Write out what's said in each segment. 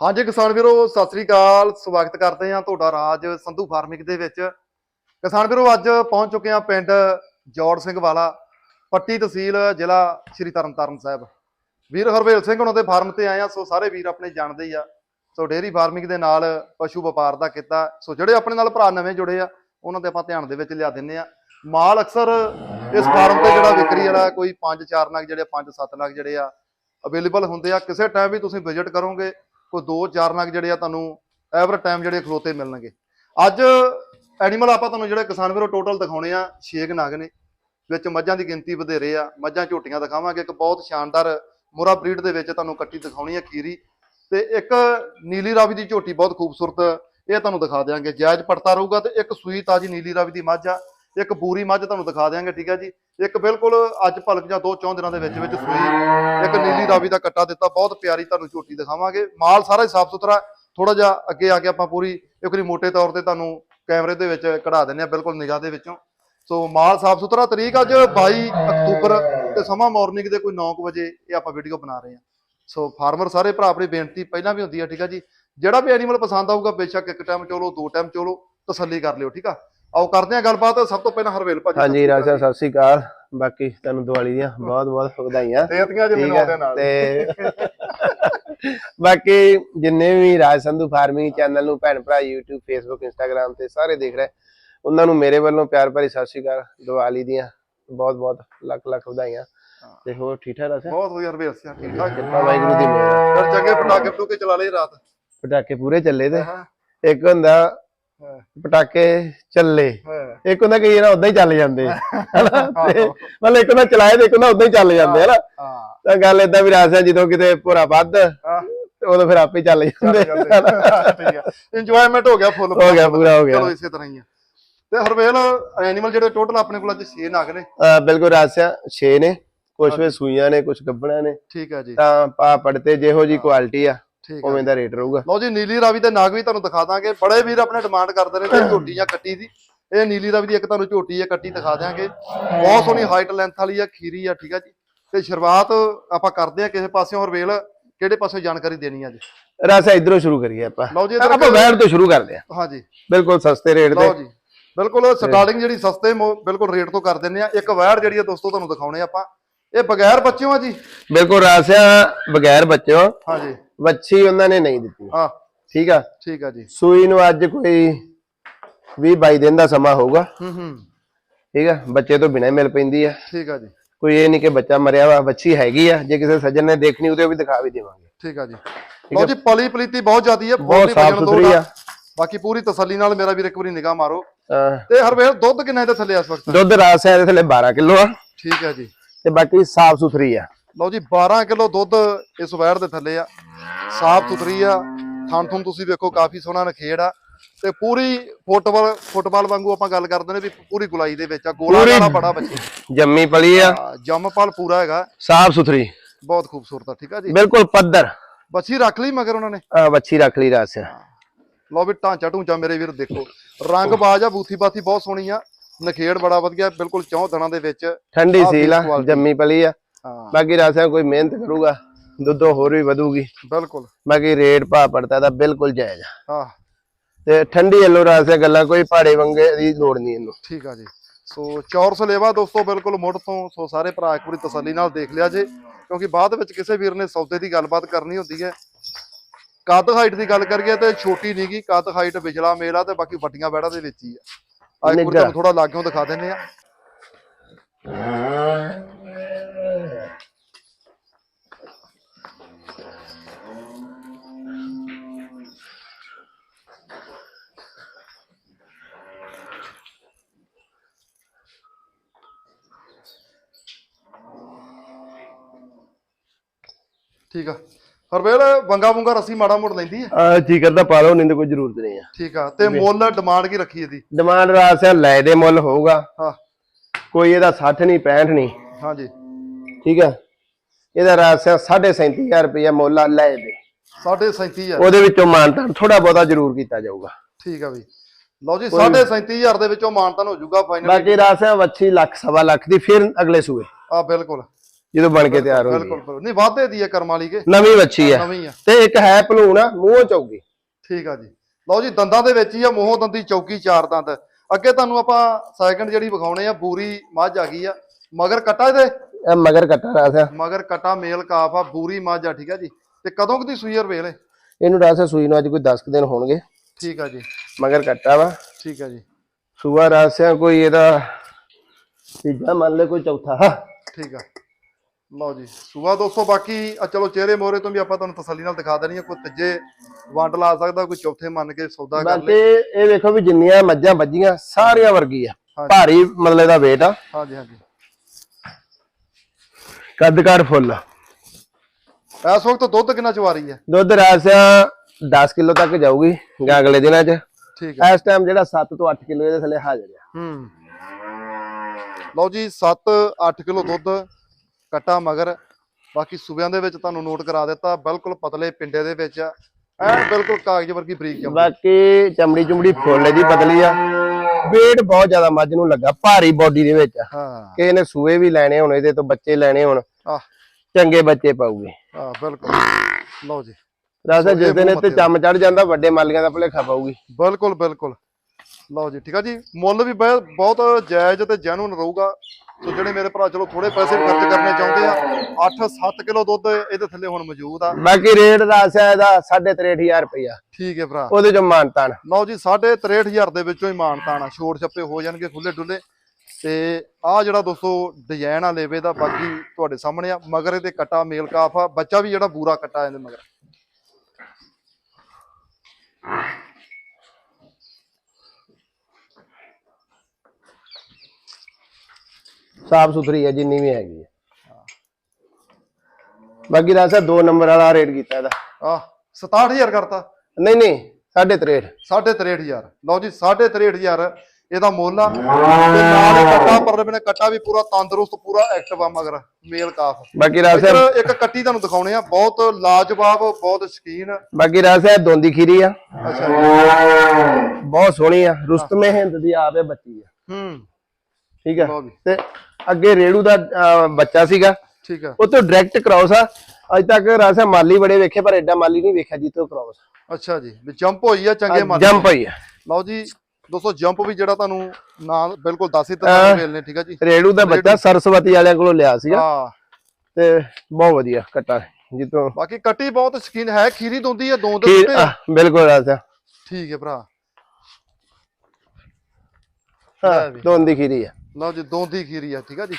ਹਾਂਜੀ ਕਿਸਾਨ ਵੀਰੋ, ਸਤਿ ਸ੍ਰੀ ਅਕਾਲ। ਸਵਾਗਤ ਕਰਦੇ ਹਾਂ ਤੁਹਾਡਾ ਰਾਜ ਸੰਧੂ ਫਾਰਮਿੰਗ ਦੇ ਵਿੱਚ। ਕਿਸਾਨ ਵੀਰੋ, ਅੱਜ ਪਹੁੰਚ ਚੁੱਕੇ ਹਾਂ ਪਿੰਡ ਜੋੜ ਸਿੰਘ ਵਾਲਾ, ਪੱਟੀ ਤਹਿਸੀਲ ਜ਼ਿਲ੍ਹਾ ਸ਼੍ਰੀ ਤਰਨਤਾਰਨ ਸਾਹਿਬ। ਵੀਰ ਹਰਵੇਲ ਸਿੰਘ ਉਹਨਾਂ ਦੇ ਫਾਰਮ ਤੇ ਆਏ ਆ ਸੋ ਸਾਰੇ ਵੀਰ ਆਪਣੇ ਜਾਣਦੇ ਹੀ ਆ। ਸੋ ਡੇਅਰੀ ਫਾਰਮਿੰਗ ਦੇ ਨਾਲ ਪਸ਼ੂ ਵਪਾਰ ਦਾ ਕੀਤਾ। ਸੋ ਜਿਹੜੇ ਆਪਣੇ ਨਾਲ ਭਰਾ ਨਵੇਂ ਜੁੜੇ ਆ, ਉਹਨਾਂ ਦੇ ਆਪਾਂ ਧਿਆਨ ਦੇ ਵਿੱਚ ਲਿਆ ਦਿੰਨੇ ਆ ਮਾਲ ਅਕਸਰ ਇਸ ਫਾਰਮ ਤੇ ਜਿਹੜਾ ਵਿਕਰੀ ਵਾਲਾ ਕੋਈ 5-4 ਲੱਖ ਜਿਹੜੇ 5-7 ਲੱਖ ਜਿਹੜੇ ਆ ਅਵੇਲੇਬਲ ਹੁੰਦੇ ਆ। ਕਿਸੇ ਟਾਈਮ ਵੀ ਤੁਸੀਂ ਵਿਜ਼ਿਟ ਕਰੋਗੇ ਕੋਈ 2-4 ਨਗ ਜਿਹੜੇ ਆ ਤੁਹਾਨੂੰ ਐਵਰ ਟਾਈਮ ਜਿਹੜੇ ਖਲੋਤੇ ਮਿਲਣਗੇ। ਅੱਜ ਐਨੀਮਲ ਆਪਾਂ ਤੁਹਾਨੂੰ ਜਿਹੜੇ ਕਿਸਾਨ ਵੀਰੋ ਟੋਟਲ ਦਿਖਾਉਣੇ ਆ 6 ਨਗ ਨੇ, ਵਿੱਚ ਮੱਝਾਂ ਦੀ ਗਿਣਤੀ ਵਧੇਰੇ ਆ। ਮੱਝਾਂ ਝੋਟੀਆਂ ਦਿਖਾਵਾਂਗੇ, ਇੱਕ ਬਹੁਤ ਸ਼ਾਨਦਾਰ ਮੋਰਾ ਬਰੀਡ ਦੇ ਵਿੱਚ ਤੁਹਾਨੂੰ ਕੱਟੀ ਦਿਖਾਉਣੀ ਆ ਖੀਰੀ। ਤੇ ਇੱਕ ਨੀਲੀ ਰਾਵੀ ਦੀ ਝੋਟੀ ਬਹੁਤ ਖੂਬਸੂਰਤ, ਇਹ ਤੁਹਾਨੂੰ ਦਿਖਾ ਦਿਆਂਗੇ। ਜਾਇਜ਼ ਪੜਤਾ ਰਹੂਗਾ ਤੇ ਇੱਕ ਸੂਈ ਤਾਜੀ ਨੀਲੀ ਰਾਵੀ ਦੀ ਮੱਝ ਆ। ਇੱਕ ਬੂਰੀ ਮੱਝ ਤੁਹਾਨੂੰ ਦਿਖਾ ਦਿਆਂਗੇ, ਠੀਕ ਹੈ ਜੀ। ਇੱਕ ਬਿਲਕੁਲ ਅੱਜ ਭਲਕ ਜਾਂ ਦੋ ਚੌਂ ਦਿਨਾਂ ਦੇ ਵਿੱਚ ਵਿੱਚ ਸੂਈ, ਇੱਕ ਨੀਲੀ ਰਾਵੀ ਦਾ ਕੱਟਾ ਦਿੱਤਾ, ਬਹੁਤ ਪਿਆਰੀ ਤੁਹਾਨੂੰ ਝੋਟੀ ਦਿਖਾਵਾਂਗੇ। ਮਾਲ ਸਾਰਾ ਹੀ ਸਾਫ਼ ਸੁਥਰਾ ਥੋੜਾ ਜਿਹਾ ਅੱਗੇ ਆ ਕੇ ਆਪਾਂ ਪੂਰੀ, ਇੱਕ ਵਾਰੀ ਮੋٹے ਤੌਰ ਤੇ ਤੁਹਾਨੂੰ ਕੈਮਰੇ ਦੇ ਵਿੱਚ ਕਢਾ ਦਿੰਨੇ ਆ ਬਿਲਕੁਲ ਨਿਗਾਹ ਦੇ ਵਿੱਚੋਂ। ਸੋ ਮਾਲ ਸਾਫ਼ ਸੁਥਰਾ, ਤਰੀਕ ਅੱਜ 22 ਅਕਤੂਬਰ ਤੇ ਸਮਾਂ ਮਾਰਨਿੰਗ ਦੇ ਕੋਈ 9 ਵਜੇ ਇਹ ਆਪਾਂ ਵੀਡੀਓ ਬਣਾ ਰਹੇ ਹਾਂ। ਸੋ ਫਾਰਮਰ ਸਾਰੇ ਭਰਾ ਆਪਣੀ ਬੇਨਤੀ ਪਹਿਲਾਂ ਵੀ ਹੁੰਦੀ ਆ ਠੀਕ ਆ ਜੀ। ਜਿਹੜਾ ਵੀ ਐਨੀਮਲ ਪਸੰਦ ਆਊਗਾ, ਬੇਸ਼ੱਕ ਇੱਕ ਟਾਈਮ ਚੋਲੋ, ਦੋ ਟਾਈਮ ਚੋਲੋ, ਤਸੱਲੀ ਕਰ ਲਿਓ, ਠੀਕ ਆ। ਆਓ ਕਰਦੇ ਆ ਗੱਲਬਾਤ ਸਭ ਤੋਂ ਪਹਿਲਾਂ ਹਰਵੇਲ ਭਾਜੀ ਹਾਂਜੀ ਰਾਜਾ ਸਤਿ ਸ੍ਰੀ ਅਕਾਲ। ਬਾਕੀ ਤੁਹਾਨੂੰ ਦੀਵਾਲੀ ਦੀਆਂ ਬਹੁਤ ਬਹੁਤ ਵਧਾਈਆਂ ਦੇਤੀਆਂ ਜੀ ਠੀਕ ਮੈਨੂੰ ਹੈ ਉਹਦੇ ਨਾਲ। ਤੇ ਬਾਕੀ ਜਿੰਨੇ ਵੀ ਰਾਜ ਸੰਧੂ ਫਾਰਮਿੰਗ ਚੈਨਲ ਨੂੰ ਭੈਣ ਭਰਾ YouTube Facebook Instagram ਤੇ ਸਾਰੇ ਦੇਖ ਰਹੇ ਉਹਨਾਂ ਨੂੰ ਮੇਰੇ ਵੱਲੋਂ ਪਿਆਰ ਭਰੀ ਸਤਿ ਸ੍ਰੀ ਅਕਾਲ। ਦੀਵਾਲੀ ਦੀਆਂ ਬਹੁਤ ਬਹੁਤ ਲੱਖ ਲੱਖ ਵਧਾਈਆਂ ਤੇ ਹੋਰ ਠੀਕ ਠਾਕ ਰਾਜਾ? ਬਹੁਤ ਵਧੀਆ ਹਰਵੇਲ ਸਿੰਘ ਠੀਕ ਠਾਕ। ਕਿਰਪਾ ਵਾਹਿਗੁਰੂ ਦੀ ਮਿਹਰ। ਫਿਰ ਚੰਗੇ ਪਟਾਕੇ ਪਟੂਕੇ ਚਲਾ ਲਏ ਰਾਤ। ਪਟਾਕੇ ਪੂਰੇ ਚੱਲੇ ਤੇ। ਇੱਕ ਹੁੰਦਾ ਪਟਾਕੇ ਚੱਲੇ। ਇੱਕ ਹੁੰਦਾ ਕਈ ਨਾ ਉਦਾਂ ਹੀ ਚੱਲ ਜਾਂਦੇ। ਹਨਾ। ਮਤਲਬ ਇੱਕ ਹੁੰਦਾ ਚਲਾਏ ਤੇ ਇੱਕ ਹੁੰਦਾ ਉਦਾਂ ਹੀ ਚੱਲ ਜਾਂਦੇ ਹਨਾ? ਤਾਂ ਗੱਲ ਏਦਾਂ ਵੀ ਰਾਸਿਆ ਜਦੋਂ ਕਿਤੇ ਭੋਰਾ ਵੱਧ ਉਦੋਂ ਫਿਰ ਆਪੇ ਚੱਲ ਜਾਂਦੇ ਠੀਕ ਆ। ਇੰਜੋਇਮੈਂਟ ਹੋ ਗਿਆ ਫੁੱਲ ਹੋ ਗਿਆ ਪੂਰਾ ਹੋ ਗਿਆ। ਚਲੋ ਇਸੇ ਤਰ੍ਹਾਂ ਹੀ ਆ। ਤੇ ਹਰਵੇਲ ਐਨੀਮਲ ਜਿਹੜੇ ਟੋਟਲ ਆਪਣੇ ਕੋਲ ਅੱਜ 6 ਨਗ ਨੇ। ਬਿਲਕੁਲ ਰਾਸਿਆ 6 ਨੇ। ਕੁਝ ਵੇ ਸੂਈਆਂ ਨੇ ਕੁਝ ਗੱਬਣਾ ਨੇ। ਠੀਕ ਆ ਜੀ। ਤਾਂ ਪਾ ਪੜਤੇ ਜਿਹੋ ਜੀ ਕੁਆਲਿਟੀ ਆ। ਉਵੇਂ ਦਾ ਰੇਟ ਰਹੂਗਾ। ਲਓ ਜੀ ਨੀਲੀ ਰਾਵੀ ਤੇ ਨਾਗ ਵੀ ਤੁਹਾਨੂੰ ਦਿਖਾ ਦਾਂਗੇ। ਬੜੇ ਵੀਰ ਆਪਣੇ ਡਿਮਾਂਡ ਕਰਦੇ ਨੇ ਤੇ ਝੋਟੀ ਜਾਂ ਕੱਟੀ ਦੀ। ਇਹ ਨੀਲੀ ਰਾਵੀ ਦੀ ਇੱਕ ਤੁਹਾਨੂੰ ਝੋਟੀ ਆ ਕੱਟੀ ਦਿਖਾ ਦਿਆਂਗੇ। ਬਹੁਤ ਸੋਹਣੀ ਹਾਈਟ ਲੈਂਥ ਵਾਲੀ ਆ ਖੀਰੀ ਆ ਠੀਕ ਆ ਜੀ। ਤੇ ਸ਼ੁਰੂਆਤ ਆਪਾਂ ਕਰਦੇ ਆ ਕਿਸੇ ਪਾਸਿਓਂ ਹਰਵੇਲ ਕਿਹੜੇ ਪਾਸਿਓਂ ਜਾਣਕਾਰੀ ਦੇਣੀ ਆ ਜੀ? ਰਾਸਿਆ ਇਧਰੋਂ ਸ਼ੁਰੂ ਕਰੀਏ ਆਪਾਂ। ਲਓ ਜੀ ਆਪਾਂ ਵੈਰ ਤੋਂ ਸ਼ੁਰੂ ਕਰਦੇ ਆ। ਹਾਂਜੀ ਬਿਲਕੁਲ ਸਸਤੇ ਰੇਟ ਲਓ ਤੇ ਜੀ। ਬਿਲਕੁਲ ਸਟਾਰਟਿੰਗ ਜਿਹੜੀ ਸਸਤੇ ਬਿਲਕੁਲ ਰੇਟ ਤੋਂ ਕਰ ਦਿੰਨੇ ਆ। ਇੱਕ ਵੈਰ ਜਿਹੜੀ ਆ ਦੋਸਤੋ ਤੁਹਾਨੂੰ ਦਿਖਾਉਣੇ ਆਪਾਂ। ਇਹ ਬਗੈਰ ਬੱਚਿਓ ਆ ਜੀ? ਬਿਲਕੁਲ ਰਾਸਿਆ ਬਗੈਰ ਬੱਚਿਓ। ਹਾਂਜੀ ਵੱਛੀ ਉਹਨਾਂ ਨੇ ਨਹੀਂ ਦਿੱਤੀ। ਠੀਕ ਆ? ਠੀਕ ਆ ਜੀ। ਸੂਈ ਨੂੰ ਅੱਜ ਕੋਈ 20 22 ਦਿਨ ਦਾ ਸਮਾਂ ਹੋਊਗਾ। ਹੂੰ ਹੂੰ। ਠੀਕ ਆ? ਬੱਚੇ ਤੋਂ ਬਿਨਾਂ ਮਿਲ ਪੈਂਦੀ ਆ। ਠੀਕ ਆ ਜੀ। ਕੋਈ ਇਹ ਨਹੀਂ ਕਿ ਬੱਚਾ ਮਰਿਆ ਵਾ ਬੱਚੀ ਹੈਗੀ ਆ। ਜੇ ਕਿਸੇ ਸੱਜਣ ਨੇ ਦੇਖਣੀ ਉਹਦੇ ਵੀ ਦਿਖਾ ਵੀ ਦੇਵਾਂਗੇ। ਠੀਕ ਆ ਜੀ। ਲਓ ਜੀ ਪਲੀ ਪਲੀਤੀ ਬਹੁਤ ਜ਼ਿਆਦੀ ਆ ਬਹੁਤ ਸਾਫ਼ ਸੁਥਰੀ ਆ। ਬਾਕੀ ਪੂਰੀ ਤਸੱਲੀ ਨਾਲ ਮੇਰਾ ਵੀਰ ਇੱਕ ਵਾਰੀ ਨਿਗਾਹ ਮਾਰੋ। ਤੇ ਹਰਵੇਲ ਦੁੱਧ ਕਿੰਨਾ ਇਹਦੇ ਥੱਲੇ ਇਸ ਵਕਤ? ਦੁੱਧ ਰਾਸ ਹੈ ਇਹਦੇ ਥੱਲੇ 12 ਕਿਲੋ ਆ। ਠੀਕ ਆ ਜੀ। ਤੇ ਬਾਕੀ ਸਾਫ਼ ਸੁਥਰੀ ਆ। ਲਓ ਜੀ 12 ਕਿਲੋ ਦੁੱਧ ਇਸ ਵੈਰ ਦੇ ਥੱਲੇ ਆ। ਸਾਫ਼ ਸੁਥਰੀ ਆ। ਥਣ ਥੁਣ ਤੁਸੀਂ ਵੇਖੋ ਕਾਫੀ ਸੋਹਣਾ ਨਖੇੜ ਆ। ਤੇ ਪੂਰੀ ਫੁੱਟਬਾਲ ਫੁੱਟਬਾਲ ਵਾਂਗੂ ਆਪਾਂ ਗੱਲ ਕਰਦੇ ਨੇ ਵੀ ਪੂਰੀ ਗੁਲਾਈ ਦੇ ਵਿੱਚ ਆ। ਗੋਲਾ ਗਾਲਾ ਬੜਾ ਬੱਚੇ। ਜੰਮੀ ਪਲੀ ਆ। ਜੰਮਪਲ ਪੂਰਾ ਹੈਗਾ। ਸਾਫ਼ ਸੁਥਰੀ। ਬਹੁਤ ਖੂਬਸੂਰਤ ਆ ਠੀਕ ਆ ਜੀ? ਬਿਲਕੁਲ ਪੱਧਰ। ਬੱਚੀ ਰੱਖ ਲਈ ਮਗਰ ਉਹਨਾਂ ਨੇ? ਆ ਵੱਛੀ ਰੱਖ ਲਈ ਰਾਸ। ਲਓ ਵੀ ਢਾਂਚਾ ਢੂੰਚਾ ਮੇਰੇ ਵੀਰ ਦੇਖੋ। ਰੰਗ ਬਾਜ ਆ ਬੂਥੀ ਬਾਥੀ ਬਹੁਤ ਸੋਹਣੀ ਆ। ਨਖੇੜ ਬੜਾ ਵਧੀਆ ਬਿਲਕੁਲ ਚੌਂ ਦਿਨਾਂ ਦੇ ਵਿੱਚ। ਠੰਡੀ ਸੀਲ ਆ quality। ਜੰਮੀ ਪਲੀ ਆ। ਹਾਂ। ਬਾਕੀ ਰਾਸ ਕੋਈ ਮਿਹਨਤ ਕਰੂਗਾ ਦੁੱਧੋਂ ਹੋਰ ਵੀ ਵਧੂਗੀ। ਬਿਲਕੁਲ। ਬਾਕੀ ਰੇਟ ਭਾ ਪੜਤਾ ਦਾ ਬਿਲਕੁਲ ਜਾਇਜ਼ ਆ। ਹਾਂ। ਤੇ ਠੰਡੀ ਯੈਲੋ ਰਾਸ ਗੱਲਾਂ ਕੋਈ ਪਹਾੜੇ ਵੰਗੇ ਦੀ ਲੋੜ ਨਹੀਂ ਇਹਨੂੰ। ਠੀਕ ਆ ਜੀ। ਸੋ ਚੌਰ ਸਲੇਵਾ ਦੋਸਤੋ ਬਿਲਕੁਲ ਮੁੱਢ ਤੋਂ ਸੋ ਸਾਰੇ ਭਰਾ ਇੱਕ ਵਾਰੀ ਤਸੱਲੀ ਨਾਲ ਦੇਖ ਲਿਆ ਜੇ ਕਿਉਂਕਿ ਬਾਅਦ ਵਿੱਚ ਕਿਸੇ ਵੀਰ ਨੇ ਸੌਦੇ ਦੀ ਗੱਲਬਾਤ ਕਰਨੀ ਹੁੰਦੀ ਹੈ। ਕੱਦ ਹਾਈਟ ਦੀ ਗੱਲ ਕਰੀਏ ਤੇ ਛੋਟੀ ਨਹੀਂਗੀ ਕੱਦ ਹਾਈਟ ਵਿਚਲਾ ਮੇਲ ਆ ਤੇ ਬਾਕੀ ਵੱਡੀਆਂ ਬੈੜਾਂ ਦੇ ਵਿੱਚ ਹੀ ਆ। ਨਿੱਘਾ। ਤੁਹਾਨੂੰ ਥੋੜਾ ਲਾਗਿਓਂ ਦਿਖਾ ਦਿੰਨੇ ਆ ਹਰਵੇਲ ਵੰਗਾ ਵੁੰਗਾ ਰੱਸੀ ਮਾੜਾ ਮੋੜ ਲੈਂਦੀ ਆ ਆ ਜੀ ਕਰਦਾ ਪਾ ਲਓ ਨਹੀਂ ਤਾਂ ਕੋਈ ਜ਼ਰੂਰਤ ਨਹੀਂ ਆ। ਠੀਕ ਆ ਤੇ ਮੁੱਲ ਡਿਮਾਂਡ ਕੀ ਰੱਖੀ ਇਹਦੀ? ਡਿਮਾਂਡ ਰਾਸ ਹੈ ਲੈ ਦੇ ਮੁੱਲ ਹੋਊਗਾ। ਹਾਂ। ਕੋਈ ਇਹਦਾ 60 ਨਹੀਂ 65 ਨਹੀਂ। ਹਾਂਜੀ ਠੀਕ ਆ? ਇਹਦਾ ਰਾਸ ਹੈ 37500 ਰੁਪਇਆ ਮੁੱਲ ਆ ਲੈ ਦੇ। ਸਾਢੇ 37 ਆ ਉਹਦੇ ਵਿੱਚੋਂ ਮਾਨਤਾਨ ਥੋੜਾ ਬਹੁਤਾ ਜ਼ਰੂਰ ਕੀਤਾ ਜਾਊਗਾ। ਠੀਕ ਆ ਬਈ ਲਓ ਜੀ ਸਾਢੇ 37000 ਦੇ ਵਿੱਚੋਂ ਮਾਨਤਨ ਹੋ ਜਾਊਗਾ ਫਾਈਨਲ ਬਾਕੀ ਰਾਸ ਹੈ ਵੱਛੀ ਲੱਖ ਸਵਾ ਲੱਖ ਦੀ ਫਿਰ ਅਗਲੇ ਸੂਏ। ਆ ਬਿਲਕੁਲ। ਜਦੋਂ ਬਣ ਕੇ ਤਿਆਰ ਹੁੰਦੀ ਬਿਲਕੁਲ ਬਿਲਕੁਲ। ਨਹੀਂ ਵਾਧੇ ਦੀ ਹੈ ਕਰਮ ਵਾਲੀ ਕੇ। ਹੈ ਨਵੀਂ ਵੱਛੀ ਆ ਨਵੀਂ ਆ ਤੇ ਇੱਕ ਹੈ ਭਲੂਣ ਆ ਮੂੰਹੋਂ ਚੌਗੀ। ਠੀਕ ਆ ਜੀ। ਲਓ ਜੀ ਦੰਦਾਂ ਦੇ ਵਿੱਚ ਹੀ ਆ ਮੋਹੋਂ ਦੰਦੀ ਚੌਕੀ ਚਾਰ ਦੰਦ। ਅੱਗੇ ਤੁਹਾਨੂੰ ਆਪਾਂ ਸੈਕਿੰਡ ਜਿਹੜੀ ਵਿਖਾਉਣੇ ਆ ਬੂਰੀ ਮੱਝ ਆ ਗਈ ਆ। ਮਗਰ ਕਟਾ ਇਹਦੇ? ਇਹ ਮਗਰ ਕੱਟਾ ਰਾਸ ਆ। ਮਗਰ ਕਟਾ ਮੇਲ ਕਾਫ ਆ ਬੂਰੀ ਮੱਝ ਆ ਠੀਕ ਆ ਜੀ। ਤੇ ਕਦੋਂ ਕਦੀ ਸੂਈ ਆ ਰਵੇਲ ਇਹ? ਇਹਨੂੰ ਰਾਸ ਸੂਈ ਨੂੰ ਅੱਜ ਕੋਈ 10 ਕੁ ਦਿਨ ਹੋਣਗੇ। ਠੀਕ ਆ ਜੀ। ਮਗਰ ਕੱਟਾ ਵਾ। ਠੀਕ ਆ ਜੀ। ਸੂਆ ਰਾਸਿਆ ਕੋਈ ਇਹਦਾ ਤੀਜਾ ਮੰਨ ਲੈ ਕੋਈ ਚੌਥਾ ਹਾ। ਠੀਕ ਆ। ਲਓ ਜੀ ਸੂਆ ਦੋਸਤੋ ਬਾਕੀ ਆ ਚਲੋ ਚਿਹਰੇ ਮੋਹਰੇ ਤੋਂ ਵੀ ਆਪਾਂ ਤੁਹਾਨੂੰ ਤਸੱਲੀ ਨਾਲ ਦਿਖਾ ਦੇਣੀ ਆ ਕੋਈ ਤੀਜੇ ਵੰਡ ਲਾ ਸਕਦਾ ਕੋਈ ਚੌਥੇ ਮੰਨ ਕੇ ਸੌਦਾ ਕਰ ਲੇ ਇਹ ਵੇਖੋ ਵੀ ਜਿੰਨੀਆਂ ਮੱਝਾਂ ਵੱਜੀਆਂ ਸਾਰੀਆਂ ਵਰਗੀ ਆ। ਭਾਰੀ ਮਤਲਬ ਦਾ weight ਆ। ਹਾਂਜੀ ਹਾਂਜੀ। ਕੱਦਕਾਰ ਫੁੱਲ। ਇਸ ਵਕਤ ਦੁੱਧ ਕਿੰਨਾ ਚਵਾ ਰਹੀ ਹੈ ਦੁੱਧ ਰਾਸਿਆ 10 ਕਿਲੋ ਤੱਕ ਜਾਊਗੀ ਅਗਲੇ ਦਿਨਾਂ 'ਚ। ਠੀਕ ਹੈ ਇਸ ਟਾਈਮ ਜਿਹੜਾ 7 ਤੋਂ 8 ਕਿਲੋ ਇਹਦੇ ਥੱਲੇ ਹਾਜ਼ਰ ਆ। ਹੂੰ। ਲਓ ਜੀ 7-8 ਕਿਲੋ ਦੁੱਧ। ਕਟਾ ਮਗਰ ਬਾਕੀ ਸੂਬਿਆਂ ਦੇ ਵਿੱਚ ਤੁਹਾਨੂੰ ਨੋਟ ਕਰਾ ਦਿੱਤਾ ਬਿਲਕੁਲ ਪਤਲੇ ਪਿੰਡੇ ਦੇ ਵਿੱਚ ਐਨ ਬਿਲਕੁਲ ਕਾਗਜ਼ ਵਰਗੀ ਬਰੀਕ ਚਮੜੀ। ਬਾਕੀ ਚਮੜੀ ਚੁਮੜੀ ਫੁੱਲ ਦੀ ਪਤਲੀ ਆ। weight ਬਹੁਤ ਜ਼ਿਆਦਾ ਮੱਝ ਨੂੰ ਲੱਗਾ ਭਾਰੀ ਬੋਡੀ ਦੇ ਵਿੱਚ ਹਾਂ। ਕਿ ਇਹਨੇ ਸੂਏ ਵੀ ਲੈਣੇ ਹੁਣ ਇਹਦੇ ਤੋਂ ਬੱਚੇ ਲੈਣੇ ਹੁਣ ਆਹ। ਚੰਗੇ ਬੱਚੇ ਪਾਉਗੇ। ਹਾਂ ਬਿਲਕੁਲ। ਲਓ ਜੀ। ਰਾਸਾ ਸੋ ਇਹ ਜਿਸ ਦਿਨ ਇੱਥੇ ਚੰਮ ਚੜ ਜਾਂਦਾ ਵੱਡੇ ਮਾਲੀਆਂ ਦਾ ਭੁਲੇਖਾ ਪਾਉਗੀ ਬਿਲਕੁਲ ਬਿਲਕੁਲ। ਲਓ ਜੀ ਠੀਕ ਆ ਜੀ। ਮੁੱਲ ਵੀ ਬਹਿ- ਬਹੁਤ ਜਾਇਜ਼ ਤੇ ਜੈਨੂਨ ਰਹੂਗਾ। ਸੋ ਜਿਹੜੇ ਮੇਰੇ ਭਰਾ ਚਲੋ ਥੋੜੇ ਪੈਸੇ ਵੀ ਖਰਚ ਕਰਨੇ ਚਾਹੁੰਦੇ ਆ 8-7 ਕਿਲੋ ਦੁੱਧ ਇਹਦੇ ਥੱਲੇ ਹੁਣ ਮੌਜੂਦ ਆ। ਬਾਕੀ ਰੇਟ ਰਾਸਾ ਇਹਦਾ 63500 ਰੁਪਇਆ ਠੀਕ ਹੈ ਭਰਾ। ਉਹਦੇ ਚੋਂ ਮਾਨਤਾਨ ਲਓ ਜੀ 63500 ਦੇ ਵਿੱਚੋਂ ਹੀ ਮਾਨਤਾਨ ਆ। ਛੋੜ ਛੱਪੇ ਹੋ ਜਾਣਗੇ ਖੁੱਲੇ ਡੁੱਲੇ ਤੇ ਆ ਜਿਹੜਾ ਦੋਸਤੋ ਡਿਜ਼ਾਈਨ ਆ ਲੇਵੇ ਦਾ ਬਾਕੀ ਤੁਹਾਡੇ ਸਾਹਮਣੇ ਆ। ਮਗਰ ਇਹਦੇ ਕਟਾ ਮੇਲ ਕਾਫ ਆ। ਬੱਚਾ ਵੀ ਜਿਹੜਾ ਬੂਰਾ ਕਟਾ ਇਹਦੇ ਮਗਰ। ਸਾਫ਼ ਸੁਥਰੀ ਹੈ ਜਿੰਨੀ ਵੀ ਹੈਗੀ ਹੈ। ਬਾਕੀ ਰਾਸਾ 2 ਨੰਬਰ ਵਾਲਾ ਰੇਟ ਕੀਤਾ ਇਹਦਾ। ਆ 67000 ਕਰਤਾ। ਨਹੀਂ ਨਹੀਂ 63 63000 ਲਓ ਜੀ 63000 ਇਹਦਾ ਮੁੱਲ ਆ। ਤੇ ਨਾਲ ਇਹ ਕੱਟਾ ਪਰਲੇ ਬਨੇ ਕੱਟਾ ਵੀ ਪੂਰਾ ਤੰਦਰੁਸਤ ਪੂਰਾ ਐਕਟਿਵ ਆ ਮਗਰ ਮੇਲ ਕਾਫ। ਬਾਕੀ ਰਾਸਾ ਇੱਧਰ ਇੱਕ ਕੱਟੀ ਤੁਹਾਨੂੰ ਦਿਖਾਉਣੇ ਆ ਬਹੁਤ ਲਾਜਵਾਬ ਬਹੁਤ ਸ਼ਕੀਨ। ਬਾਕੀ ਰਾਸਾ ਦੋਂਦੀ ਖੀਰੀ ਆ। ਅੱਛਾ। ਬਹੁਤ ਸੋਹਣੀ ਆ ਰੁਸਤਮੇ ਹਿੰਦ ਦੀ ਆਪੇ ਬੱਚੀ ਆ। ਹੂੰ। ਠੀਕ ਆ। ਜੀ। ਤੇ ਅੱਗੇ ਰੇੜੂ ਦਾ ਅਹ, ਬੱਚਾ ਸੀਗਾ। ਠੀਕ ਆ। ਉਹ ਤੋਂ ਡਾਇਰੈਕਟ ਕ੍ਰਾਸ ਆ। ਅੱਜ ਤੱਕ ਰਾਸਾ ਮਾਲੀ ਬੜੇ ਵੇਖੇ ਪਰ ਐਡਾ ਮਾਲੀ ਨਹੀਂ ਵੇਖਿਆ ਜਿੱਤੋਂ ਕ੍ਰਾਸ ਅੱਛਾ ਜੀ ਵੀ ਜੰਪ ਹੋਈ ਆ ਚੰਗੇ ਮਨ ਜੰਪ ਹੋਈ ਆ। ਲਓ ਜੀ ਦੋਸਤੋ ਜੰਪ ਵੀ ਜਿਹੜਾ ਤੁਹਾਨੂੰ ਨਾਂ ਬਿਲਕੁਲ ਦੱਸ ਹੀ ਅਹ ਦਿੱਤਾ ਮੇਲ ਨੇ ਠੀਕ ਆ ਜੀ। ਰੇੜੂ ਦਾ ਬੱਚਾ ਸਰਸਵਤੀ ਵਾਲਿਆਂ ਕੋਲੋਂ ਲਿਆ ਸੀਗਾ। ਹਾਂ। ਤੇ ਬਹੁਤ ਵਧੀਆ ਕੱਟਾ ਜਿੱਤੋਂ ਬਾਕੀ ਕੱਟੀ ਬਹੁਤ ਸ਼ਕੀਨ ਹੈ ਖੀਰੀ ਦੋਂਦੀ ਆ ਦੋ ਦੇ ਬਿਲਕੁਲ ਰਾਸਾ ਠੀਕ ਹੈ ਭਰਾ। ਹਾਂ ਦੋਂਦੀ ਖੀਰੀ ਆ। ਲਓ ਜੀ ਦੋਂਦੀ ਖੀਰੀ ਆ ਠੀਕ ਆ ਜੀ?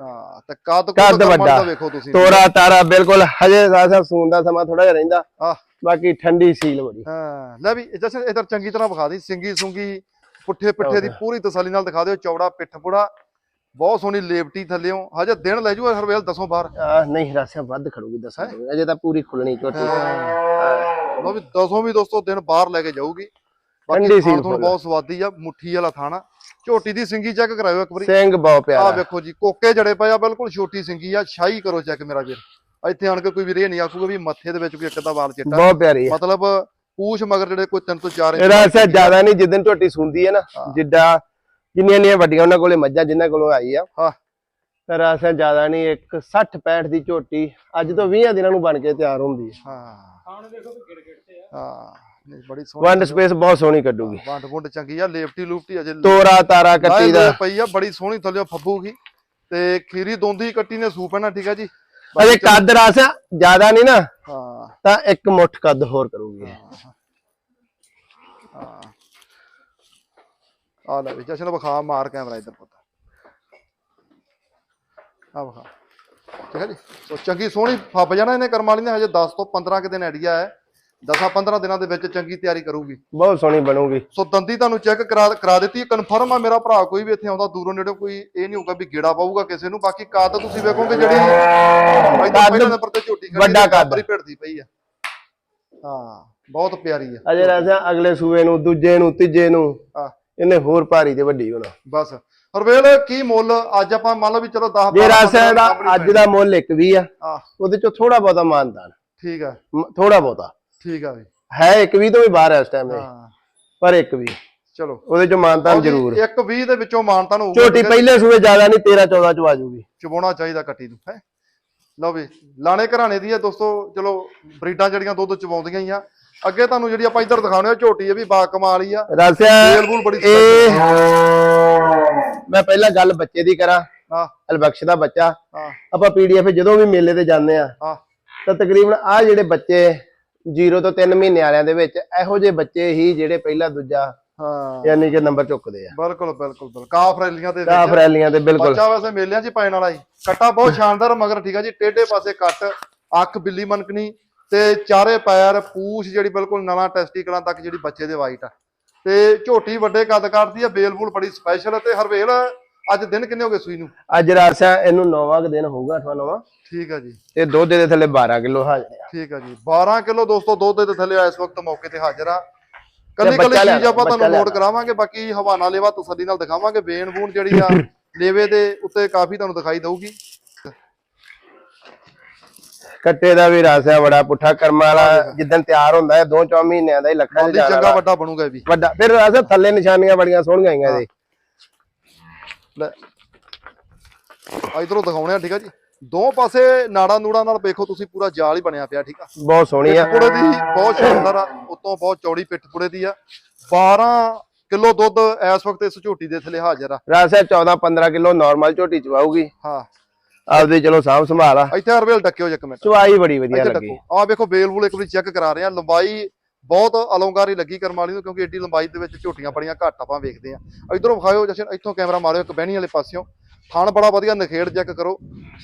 ਹਾਂ ਤੇ ਕੱਦ ਕੁੱਦ ਵੱਡਾ। ਵੇਖੋ ਤੁਸੀਂ। ਤੋਰਾ ਤਾਰਾ ਬਿਲਕੁਲ ਹਜੇ ਰਾਸਾ ਸੂਨ ਦਾ ਸਮਾਂ ਥੋੜਾ ਜਿਹਾ ਰਹਿੰਦਾ। ਆਹ। ਬਾਕੀ ਠੰਡੀ ਸੀਲ ਬੜੀ। ਹਾਂ ਲੈ ਵੀ ਜਸ਼ਨ ਇਧਰ ਚੰਗੀ ਤਰ੍ਹਾਂ ਵਿਖਾ ਦੀ ਸਿੰਗੀ ਸੁੰਗੀ ਪੁੱਠੇ ਪਿੱਠੇ ਦੀ ਪੂਰੀ ਤਸੱਲੀ ਨਾਲ ਦਿਖਾ ਦਿਓ ਚੌੜਾ ਪਿੱਠ ਪੁੜਾ ਬਹੁਤ ਸੋਹਣੀ ਲੇਵਟੀ ਥੱਲਿਓ। ਹਜੇ ਦਿਨ ਲੈ ਜੂ ਹਰਵੇਲ ਦਸੋਂ ਬਾਹਰ। ਆ ਨਹੀਂ ਰਾਸਿਆ ਵੱਧ ਖੜੂਗੀ ਦੱਸਾਂ ਅਜੇ ਤਾਂ ਪੂਰੀ ਖੁੱਲਣੀ ਝੋਟੀ ਲੋ ਵੀ ਦਸੋਂ ਵੀ ਦੋਸਤੋ ਦਿਨ ਬਾਹਰ ਲੈ ਕੇ ਜਾਊਗੀ। ਬਾਕੀ ਤੁਹਾਨੂੰ। ਬਹੁਤ ਸਵਾਦੀ ਆ ਮੁੱਠੀ ਵਾਲਾ ਥਾਣਾ। ਝੋਟੀ ਦੀ ਸਿੰਗੀ ਚੈੱਕ ਕਰਾਇਓ ਇੱਕ ਵਾਰੀ। ਸਿੰਘ ਬਹੁਤ ਆਹ ਪਿਆਰਾ ਵੇਖੋ ਜੀ ਕੋਕੇ ਜੜੇ ਪਏ ਆ ਬਿਲਕੁਲ ਛੋਟੀ ਸਿੰਗੀ ਆ ਸ਼ਾਹੀ ਕਰੋ ਚੈੱਕ ਮੇਰਾ ਵੀਰ। ਇੱਥੇ ਆਣ ਕੇ ਕੋਈ ਵੀਰੇ ਨਹੀਂ ਆਖੂਗਾ ਵੀ ਮੱਥੇ ਦੇ ਵਿੱਚ ਕੋਈ ਇੱਕ ਅੱਧਾ ਵਾਲ ਚਿੱਟਾ। ਬਹੁਤ ਪਿਆਰੀ ਹੈ ਮਤਲਬ ਪੂਛ ਮਗਰ ਜਿਹੜੇ ਕੋਈ 3 ਤੋਂ 4 ਇਹਦਾ ਅਸਰ ਜ਼ਿਆਦਾ ਨਹੀਂ ਜਿੱਦਨ ਝੋਟੀ ਸੁੰਦੀ ਹੈ ਨਾ ਜਿੱਡਾ ਜਿੰਨੀਆਂ ਨੀਆਂ ਵੱਡੀਆਂ ਉਹਨਾਂ ਕੋਲੇ ਮੱਝਾਂ ਜਿਨ੍ਹਾਂ ਕੋਲੋਂ ਆਈ ਆ ਹਾਂ। ਪਰ ਅਸਰ ਜ਼ਿਆਦਾ ਨਹੀਂ ਇੱਕ 60 65 ਦੀ ਝੋਟੀ ਅੱਜ ਤੋਂ 20 ਦਿਨਾਂ ਨੂੰ ਬਣ ਕੇ ਤਿਆਰ ਹੁੰਦੀ ਹੈ। ਹਾਂ ਖਾਣ ਦੇਖੋ ਵੀ ਗਿੜ ਗਿੜ ਤੇ ਆ। ਹਾਂ। ਨਹੀਂ ਬੜੀ ਸੋਹਣੀ ਵੰਡ ਸਪੇਸ ਬਹੁਤ ਸੋਹਣੀ ਕੱਢੂਗੀ। ਵੰਡ ਵੁੰਡ ਚੰਗੀ ਆ ਲੇਫਟੀ ਲੂਫਟੀ ਅਜੇ ਤੋਰਾ ਤਾਰਾ ਕੱਟੀ ਦਾ। ਪਈ ਆ ਬੜੀ ਸੋਹਣੀ ਥੱਲੇ ਫੱਬੂਗੀ। ਤੇ ਖੀਰੀ ਦੋਂਦੀ ਕੱਟੀ ਨੇ ਸੂਪ ਪੈਣਾ ਠੀਕ ਆ ਜੀ? ਅਜੇ ਕੱਦ ਰਾਸਾ ਜ਼ਿਆਦਾ ਨਹੀਂ ਨਾ ਹਾਂ। ਤਾਂ ਇੱਕ ਮੁੱਠ ਕੱਦ ਹੋਰ ਕਰੂਗੀ। ਹਾਂ ਆ ਲੈ ਵੀ ਜਸ਼ਨ ਵਿਖਾ ਮਾਰ ਕੈਮਰਾ ਇੱਧਰ ਪੁੱਤ। ਆ ਵਿਖਾ। ਠੀਕ ਹੈ ਜੀ? ਸੋ ਚੰਗੀ ਸੋਹਣੀ ਫੱਬ ਜਾਣਾ ਇਹਨੇ ਕਰਮ ਵਾਲੀ ਨੇ ਹਜੇ 10 ਤੋਂ 15 ਕਿ ਦਿਨ ਆਈਡੀਆ ਹੈ। 10 15 ਦਿਨਾਂ ਦੇ ਵਿੱਚ ਚੰਗੀ ਤਿਆਰੀ ਕਰੂਗੀ। ਬਹੁਤ ਸੋਹਣੀ ਬਣੂਗੀ। ਸੋ ਦੰਦੀ ਤੁਹਾਨੂੰ ਚੈੱਕ ਕਰਾ ਕਰਾ ਦਿੱਤੀ ਕਨਫਰਮ ਆ ਮੇਰਾ ਭਰਾ ਕੋਈ ਵੀ ਇੱਥੇ ਆਉਂਦਾ ਦੂਰੋਂ ਨੇੜੇ ਕੋਈ ਇਹ ਨਹੀਂ ਹੋਊਗਾ ਵੀ ਗੇੜਾ ਪਾਊਗਾ ਕਿਸੇ ਨੂੰ। ਬਾਕੀ ਕਾਦ ਤੁਸੀਂ ਵੇਖੋਗੇ ਜਿਹੜੀ ਪਹਿਲੇ ਨੰਬਰ ਤੇ ਝੋਟੀ ਖੜੀ ਵੱਡਾ ਕੱਦ। ਭਿੜਦੀ ਪਈ ਆ। ਹਾਂ ਬਹੁਤ ਪਿਆਰੀ ਆ। ਅਜੇ ਰਾਸਾ ਅਗਲੇ ਸੂਏ ਨੂੰ ਦੂਜੇ ਨੂੰ ਤੀਜੇ ਨੂੰ ਹਾਂ। ਇਹਨੇ ਹੋਰ ਭਾਰੀ ਤੇ ਵੱਡੀ ਹੋਣਾ। ਬਸ। ਹਰਵੇਲ ਕੀ ਮੁੱਲ? ਅੱਜ ਆਪਾਂ ਮੰਨ ਲਓ ਵੀ ਚਲੋ 10 ਜੇ ਰਾਸਾ ਦਾ ਅੱਜ ਦਾ ਮੁੱਲ ਇੱਕ ਵੀ ਆ। ਉਹਦੇ ਚੋਂ ਥੋੜਾ ਬਹੁਤਾ ਮਾਨਦਾਨ। ਠੀਕ ਆ। ਥੋੜਾ ਬਹੁਤਾ। ਠੀਕ ਆ ਵੀ ਹੈ ਇੱਕ ਵੀ ਤੋਂ ਵੀ ਬਾਹਰ ਹੈ ਇਸ ਟਾਈਮ ਹਾਂ। ਪਰ ਇੱਕ ਵੀ ਚਲੋ। ਉਹਦੇ ਚ ਮਾਨਤਾਨ ਜ਼ਰੂਰ। ਇੱਕ 20 ਦੇ ਵਿੱਚੋਂ ਮਾਨਤਾ ਨੂੰ ਹੋਊਗਾ। ਝੋਟੀ ਪਹਿਲੇ ਸੂਏ ਜ਼ਿਆਦਾ ਨਹੀਂ 13 14 ਚ ਆ ਜਾਊਗੀ। ਚਬਾਉਣਾ ਚਾਹੀਦਾ ਕੱਟੀ ਨੂੰ ਹੈ। ਲਓ ਵੀ ਲਾਣੇ ਘਰਾਣੇ ਦੀ ਆ ਦੋਸਤੋ ਚਲੋ ਬਰੀਡਾਂ ਜਿਹੜੀਆਂ ਦੁੱਧ ਚਵਾਉਂਦੀਆਂ ਹੀ ਆ। ਅੱਗੇ ਤੁਹਾਨੂੰ ਜਿਹੜੀ ਆਪਾਂ ਇੱਧਰ ਦਿਖਾਉਣੇ ਆ ਝੋਟੀ ਇਹ ਵੀ ਬਾ ਕਮਾਲ ਹੀ ਆ। ਰਾਸਿਆ ਇਹ ਮੈਂ ਪਹਿਲਾਂ ਗੱਲ ਬੱਚੇ ਦੀ ਕਰਾਂ। ਹਾਂ। ਅਲਬਖਸ਼ ਦਾ ਬੱਚਾ। ਹਾਂ। ਆਪਾਂ ਪੀਡੀਐਫ ਜਦੋਂ ਵੀ ਮੇਲੇ ਤੇ ਜਾਂਦੇ ਆ ਹਾਂ। ਤਾਂ ਤਕਰੀਬਨ ਆ ਜਿਹੜੇ ਬੱਚੇ 0 ਤੋਂ 3 ਮਹੀਨੇ ਵਾਲਿਆਂ ਦੇ ਵਿੱਚ ਇਹੋ ਜਿਹੇ ਬੱਚੇ ਹੀ ਜਿਹੜੇ ਪਹਿਲਾ ਦੂਜਾ ਹਾਂ। ਯਾਨੀ ਕਿ ਨੰਬਰ ਚੁੱਕਦੇ ਆ। ਬਿਲਕੁਲ ਬਿਲਕੁਲ ਬਿਲਕੁਲ। ਕਾਫ ਰੈਲੀਆਂ ਦੇ ਕਾਫ ਰੈਲੀਆਂ ਤੇ ਬਿਲਕੁਲ। ਬੱਚਾ ਵੈਸੇ ਮੇਲਿਆਂ 'ਚ ਪੈਣ ਵਾਲਾ ਹੀ ਕੱਟਾ ਬਹੁਤ ਸ਼ਾਨਦਾਰ ਮਗਰ ਠੀਕ ਆ ਜੀ ਟੇਢੇ ਪਾਸੇ ਕੱਟ ਅੱਖ ਬਿੱਲੀ ਮਨਕਣੀ ਤੇ ਚਾਰੇ ਪੈਰ ਪੂਛ ਜਿਹੜੀ ਬਿਲਕੁਲ ਨਵਾਂ ਟੈਸਟੀਕਲਾਂ ਤੱਕ ਜਿਹੜੀ ਬੱਚੇ ਦੇ ਵਾਈਟ ਆ। ਤੇ ਝੋਟੀ ਵੱਡੇ ਕੱਦ ਕਰਦੀ ਆ ਬੇਲਬੂਲ ਬੜੀ ਸਪੈਸ਼ਲ ਤੇ ਹਰਵੇਲ ਅੱਜ ਦਿਨ ਕਿੰਨੇ ਹੋ ਗਏ ਸੂਈ ਨੂੰ? ਅੱਜ ਰਾਸਿਆ ਇਹਨੂੰ ਨੌਵਾਂ ਕੁ ਦਿਨ ਹੋਊਗਾ ਅਠਵਾਂ ਨੌਵਾਂ। ਠੀਕ ਆ ਜੀ। ਤੇ ਦੁੱਧ ਦੇ ਥੱਲੇ 12 ਕਿਲੋ ਹਾਜ਼ਰ ਆ। ਠੀਕ ਆ ਜੀ। 12 ਕਿਲੋ ਦੋਸਤੋ ਦੁੱਧ ਦੇ ਥੱਲੇ ਇਸ ਵਕਤ ਮੌਕੇ ਤੇ ਹਾਜ਼ਰ ਆ। ਕੱਲੀ ਕੱਲੀ ਚੀਜ਼ ਆਪਾਂ ਤੁਹਾਨੂੰ ਨੋਟ ਕਰਾਵਾਂਗੇ ਬਾਕੀ ਹਵਾਨਾ ਲੇਵਾ ਤਸੱਲੀ ਨਾਲ ਦਿਖਾਵਾਂਗੇ। ਬੇਨ ਬੂਨ ਜਿਹੜੀ ਆ ਲੇਵੇ ਦੇ ਉੱਤੇ ਕਾਫੀ ਤੁਹਾਨੂੰ ਦਿਖਾਈ ਦਊਗੀ। ਕੱਟੇ ਦਾ ਵੀ ਰਾਸਿਆ ਬੜਾ ਪੁੱਠਾ ਕਰਮਾਂ ਵਾਲਾ ਜਿੱਦਣ ਤਿਆਰ ਹੁੰਦਾ ਹੈ ਦੋ ਚੌ ਮਹੀਨਿਆਂ ਦਾ ਹੀ ਲੱਖਾਂ ਜਾਣ ਚੰਗਾ ਵੱਡਾ ਬਣੂਗਾ ਇਹ ਵੀ। ਵੱਡਾ ਫਿਰ ਰਾਸਿਆ ਥੱਲੇ ਨਿਸ਼ਾਨੀਆਂ ਬੜੀਆਂ ਸੋਹਣੀਆਂ ਆਈਆਂ ਇਹਦੇ। ਲੈ। ਇਧਰੋਂ ਦਿਖਾਉਣੇ ਆ ਠੀਕ ਆ ਜੀ। ਦੋ ਪਾਸੇ ਨਾੜਾ ਨੂੜਾ ਨਾਲ ਵੇਖੋ ਤੁਸੀਂ ਪੂਰਾ ਜਾਲ ਹੀ ਬਣਿਆ ਪਿਆ ਠੀਕ ਆ। ਬਹੁਤ ਸੋਹਣੀ ਆ। ਪੁੜੇ ਦੀ ਬਹੁਤ ਸ਼ਾਨਦਾਰ ਆ ਉਤੋਂ ਬਹੁਤ ਚੌੜੀ ਪਿੱਠ ਪੁੜੇ ਦੀ ਆ। 12 ਕਿਲੋ ਦੁੱਧ ਇਸ ਵਕਤ ਇਸ ਝੋਟੀ ਦੇ ਥੱਲੇ ਹਾਜ਼ਰ ਆ। ਰਾਸਿਆ 14 15 ਕਿਲੋ ਨਾਰਮਲ ਝੋਟੀ ਚਵਾਊਗੀ ਹਾਂ। ਆਪਦੀ ਚਲੋ ਸਾਂਭ ਸੰਭਾਲ ਆ। ਇੱਥੇ ਹਰਵੇਲ ਡੱਕਿਓ ਇੱਕ ਮਿੰਟ। ਚਵਾਈ ਬੜੀ ਵਧੀਆ ਲੱਗੀ। ਆ ਵੇਖੋ ਬੇਲ ਬੂਲ ਇੱਕ ਵਾਰੀ ਚੈੱਕ ਕਰਾ ਰਹੇ ਆ। ਲੰਬਾਈ ਬਹੁਤ ਅਲੰਕਾਰੀ ਲੱਗੀ ਕਰਮ ਵਾਲੀ ਨੂੰ ਕਿਉਂਕਿ ਏਡੀ ਲੰਬਾਈ ਦੇ ਵਿੱਚ ਝੋਟੀਆਂ ਬੜੀਆਂ ਘੱਟ ਆਪਾਂ ਵੇਖਦੇ ਆ ਇਧਰੋਂ ਵਿਖਾਇਓ ਜਸ਼ਨ ਇੱਥੋਂ ਕੈਮਰਾ ਮਾਰਿਓ ਇੱਕ ਬਹਿਣੀ ਵਾਲੇ ਪਾਸਿਓਂ। ਥਣ ਬੜਾ ਵਧੀਆ ਨਖੇੜ ਚੈੱਕ ਕਰੋ।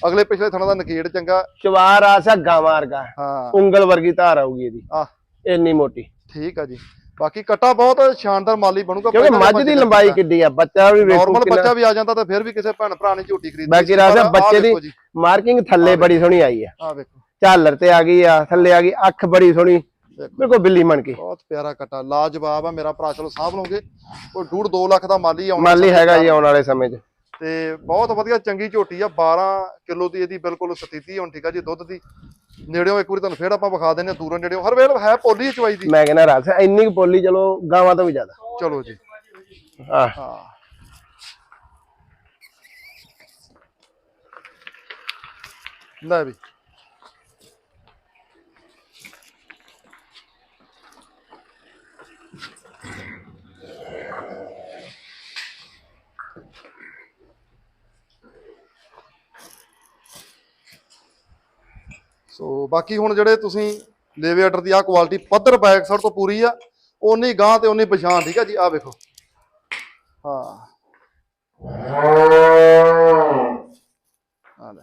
ਅਗਲੇ ਪਿਛਲੇ ਥਣਾਂ ਦਾ ਨਖੇੜ ਚੰਗਾ। ਚਵਾਰ ਰਾਸਿਆ ਗਾਵਾਂ ਵਰਗਾ ਹਾਂ। ਉਂਗਲ ਵਰਗੀ ਧਾਰ ਆਊਗੀ ਇਹਦੀ। ਆ ਇੰਨੀ ਮੋਟੀ। ਠੀਕ ਆ ਜੀ। ਬਾਕੀ ਕੱਟਾ ਬਹੁਤ ਸ਼ਾਨਦਾਰ ਮਾਲੀ ਬਣੂਗਾ। ਕਿਉਂਕਿ ਮੱਝ ਦੀ ਲੰਬਾਈ ਕਿੱਡੀ ਆ ਬੱਚਾ ਵੀ ਵੇਖੋ ਨਾਰਮਲ ਬੱਚਾ ਵੀ ਆ ਜਾਂਦਾ ਤਾਂ ਫਿਰ ਵੀ ਕਿਸੇ ਭੈਣ ਭਰਾ ਨੇ ਝੋਟੀ ਖਰੀਦੀ ਬਾਕੀ ਸੀ। ਰਾਜਾ ਪਰ ਆਹ ਬੱਚੇ ਦੀ ਮਾਰਕਿੰਗ ਥੱਲੇ ਬੜੀ ਸੋਹਣੀ ਆਈ ਆ। ਆਹ ਵੇਖੋ ਝਾਲਰ ਤੇ ਆ ਗਈ ਆ ਥੱਲੇ ਆ ਗਈ ਅੱਖ ਬੜੀ ਸੋਹਣੀ। ਬਿਲਕੁਲ ਬਿੱਲੀ ਮਣ ਕੇ। ਬਹੁਤ ਪਿਆਰਾ ਕੱਟਾ ਲਾਜਵਾਬ ਆ ਮੇਰਾ ਭਰਾ ਚਲੋ ਸਾਂਭ ਲਓਗੇ। ਕੋਈ ਡੂਢ 2 ਲੱਖ ਦਾ ਮਾਲੀ ਆਉਣਾ ਮਾਲੀ ਹੈਗਾ ਜੀ ਆਉਣ ਵਾਲੇ ਸਮੇਂ 'ਚ। ਤੇ ਬਹੁਤ ਵਧੀਆ ਚੰਗੀ ਝੋਟੀ ਆ 12 ਕਿਲੋ ਦੀ ਇਹਦੀ ਬਿਲਕੁਲ ਸਥਿਤੀ ਹੁਣ ਠੀਕ ਆ ਜੀ ਦੁੱਧ ਦੀ। ਨੇੜਿਓਂ ਇੱਕ ਵਾਰੀ ਤੁਹਾਨੂੰ ਫੇਰ ਆਪਾਂ ਵਿਖਾ ਆ ਦੂਰੋਂ ਨੇੜਿਓਂ। ਹਰ ਵੇਲ ਹੈ ਪੋਲੀ ਚਵਾਈ ਦੀ। ਮੈਂ ਕਹਿੰਦਾ ਰਾਸ ਇੰਨੀ ਕੁ ਪੋਲੀ ਚਲੋ ਗਾਵਾਂ ਤੋਂ ਵੀ ਜ਼ਿਆਦਾ। ਚਲੋ ਜੀ। ਹਾਂ। ਲੈ ਵੀ। ਸੋ ਬਾਕੀ ਹੁਣ ਜਿਹੜੇ ਤੁਸੀਂ ਲੇਵੇ ਆਰਡਰ ਦੀ ਆ ਕੁਆਲਿਟੀ ਪੱਧਰ ਬੈਕ ਸਾਈਡ ਤੋਂ ਪੂਰੀ ਆ ਉਨੀ ਗਾਂ ਤੇ ਉਨੀ ਪਛਾਣ ਠੀਕ ਆ ਜੀ? ਆ ਵੇਖੋ। ਹਾਂ। ਆ ਲੈ।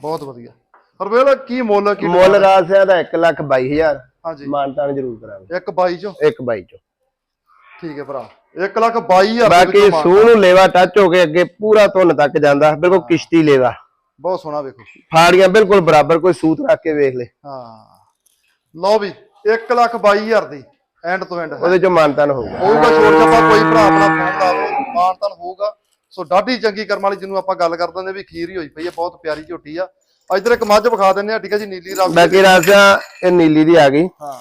ਬਹੁਤ ਵਧੀਆ। ਹਰਵੇਲ ਕੀ ਮੁੱਲ ਕੀ ਮੁੱਲ ਰਾਸ ਦਾ 1 ਲੱਖ 22000 ਹਾਂਜੀ। ਮਾਨਤਾਨ ਜ਼ਰੂਰ ਕਰਾਂਗੇ। ਇੱਕ 22 ਚੋਂ? ਇੱਕ ਬਾਈ ਚੋਂ। ਠੀਕ ਹੈ ਭਰਾ। 1 ਲੱਖ 22000 ਬਾਕੀ ਸੂਹ ਨੂੰ ਲੇਵਾ ਟੱਚ ਹੋ ਕੇ ਅੱਗੇ ਪੂਰਾ ਧੁੰਨ ਤੱਕ ਜਾਂਦਾ। ਬਿਲਕੁਲ ਕਿਸ਼ਤੀ ਲੇਵਾ। ਬਹੁਤ ਸੋਹਣਾ ਵੇਖੋ। ਫਾੜੀਆਂ ਬਿਲਕੁਲ ਬਰਾਬਰ ਕੋਈ ਸੂਤ ਰੱਖ ਕੇ ਵੇਖ ਲੈ। ਹਾਂ। ਲਓ ਵੀ 1 ਲੱਖ 22000 ਦੀ ਐਂਡ ਤੋਂ ਐਂਡ ਉਹਦੇ ਚੋਂ ਮਾਨਤਾਨ ਹੋਊਗਾ। ਹੋਊਗਾ ਛੋੜ ਜੱਪਾ ਕੋਈ ਭਰਾ ਆਪਣਾ ਫੋਨ ਲਾ ਲਓ ਮਾਨਤਨ ਹੋਊਗਾ। ਸੋ ਡਾਢੀ ਚੰਗੀ ਕਰਮ ਵਾਲੀ ਜਿਹਨੂੰ ਆਪਾਂ ਗੱਲ ਕਰ ਦਿੰਦੇ ਵੀ ਖੀਰ ਹੀ ਹੋਈ ਪਈ ਹੈ ਬਹੁਤ ਪਿਆਰੀ ਝੋਟੀ ਆ। ਇਧਰ ਇੱਕ ਮੱਝ ਵਿਖਾ ਦਿੰਦੇ ਆ ਠੀਕ ਹੈ ਜੀ ਨੀਲੀ ਰੰਗ। ਬਾਕੀ ਰਾਸਿਆ ਇਹ ਨੀਲੀ ਦੀ ਆ ਗਈ। ਹਾਂ।